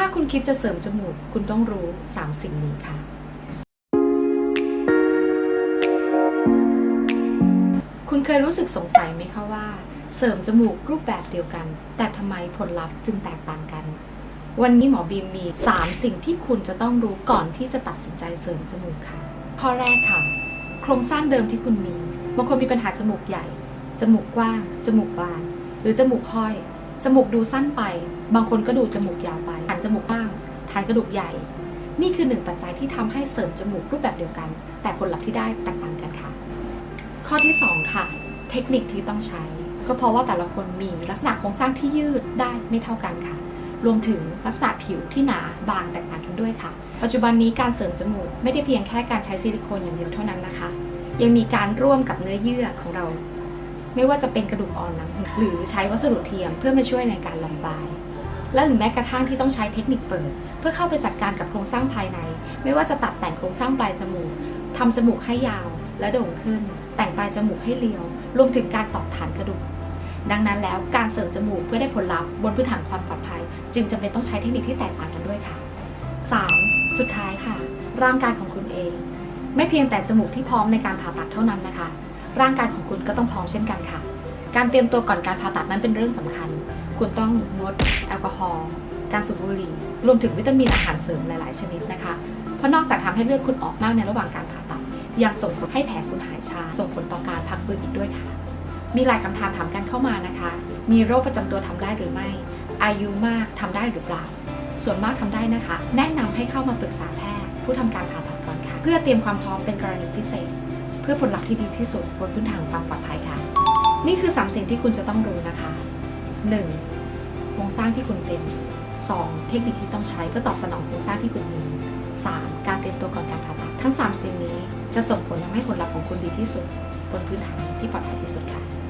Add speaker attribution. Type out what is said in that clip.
Speaker 1: ถ้าคุณคิดจะเสริมจมูก คุณต้องรู้ 3 สิ่งนี้ค่ะ คุณเคยรู้สึกสงสัยไหมคะว่า เสริมจมูกรูปแบบเดียวกัน แต่ทำไมผลลัพธ์จึงแตกต่างกัน วันนี้หมอบีมมี 3 สิ่งที่คุณจะต้องรู้ก่อนที่จะตัดสินใจเสริมจมูกค่ะ ข้อแรกค่ะ โครงสร้างเดิมที่คุณมีบางคนมีปัญหาจมูกใหญ่ จมูกกว้าง จมูกบาน หรือจมูกห้อย จมูกดูสั้นไป บางคนก็ดูจมูกยาวไปฐานจมูกกว้างฐานกระดูกใหญ่ นี่คือหนึ่งปัจจัยที่ทำให้เสริมจมูกรูปแบบเดียวกัน แต่ผลลัพธ์ที่ได้แตกต่างกันค่ะ ข้อที่ 2 ค่ะ เทคนิคที่ต้องใช้ ก็เพราะว่าแต่ละคนมีลักษณะโครงสร้างที่ยืดได้ไม่เท่ากันค่ะ รวมถึงลักษณะผิวที่หนาบางแตกต่างกันด้วยค่ะ ปัจจุบันนี้การเสริมจมูกไม่ได้เพียงแค่การใช้ซิลิโคนอย่างเดียวเท่านั้นนะคะ ยังมีการร่วมกับเนื้อเยื่อของเรา ไม่ว่าจะเป็นกระดูกอ่อนหนังหรือใช้วัสดุเทียมเพื่อมาช่วยในการระบาย และหรือแม้กระทั่งที่ต้องใช้เทคนิคเปิด เพื่อเข้าไปจัดการกับโครงสร้างภายใน ไม่ว่าจะตัดแต่งโครงสร้างปลายจมูกทำจมูกให้ยาวและโด่งขึ้น แต่งปลายจมูกให้เรียว รวมถึงการตอกฐานกระดูก ดังนั้นแล้วการเสริมจมูกเพื่อได้ผลลัพธ์บนพื้นฐานความปลอดภัย จึงจำเป็นต้องใช้เทคนิคที่แตกต่างกันด้วยค่ะ 3. สุดท้ายค่ะ ร่างกายของคุณเอง ไม่เพียงแต่จมูกที่พร้อมในการผ่าตัดเท่านั้นนะคะ ร่างกายของคุณก็ต้องพร้อมเช่นกันค่ะ การเตรียมตัวก่อนการผ่าตัดนั้นเป็นเรื่องสำคัญ คุณต้องงดแอลกอฮอล์การสูบบุหรี่รวมถึงวิตามินอาหารเสริมหลาย ๆ ชนิดนะคะ เพราะนอกจากทำให้เลือดคุณออกมากในระหว่างการผ่าตัด ยังส่งผลให้แผลคุณหายชาส่งผลต่อการพักฟื้นอีกด้วยค่ะ มีหลายคำถามถามกันเข้ามานะคะ มีโรคประจำตัวทำได้หรือไม่ อายุมากทำได้หรือเปล่า ส่วนมากทำได้นะคะ แนะนำให้เข้ามาปรึกษาแพทย์ผู้ทำการผ่าตัดก่อนค่ะ เพื่อเตรียมความพร้อมเป็นกรณีพิเศษ พื่อผลลัพธ์ที่ดีที่สุดบนพื้นฐานความปลอดภัยค่ะ นี่คือ 3 สิ่งที่คุณจะต้องรู้นะคะ 1. โครงสร้างที่คุณเป็น 2. เทคนิคที่ต้องใช้เพื่อตอบสนองโครงสร้างที่คุณมี 3. การเตรียมตัวก่อนการผ่าตัดทั้ง 3 สิ่งนี้จะส่งผลทำให้ผลลัพธ์ของคุณดีที่สุด บนพื้นฐานที่ปลอดภัยที่สุดค่ะสำหรับวันนี้ลาไปก่อนนะคะสวัสดีค่ะ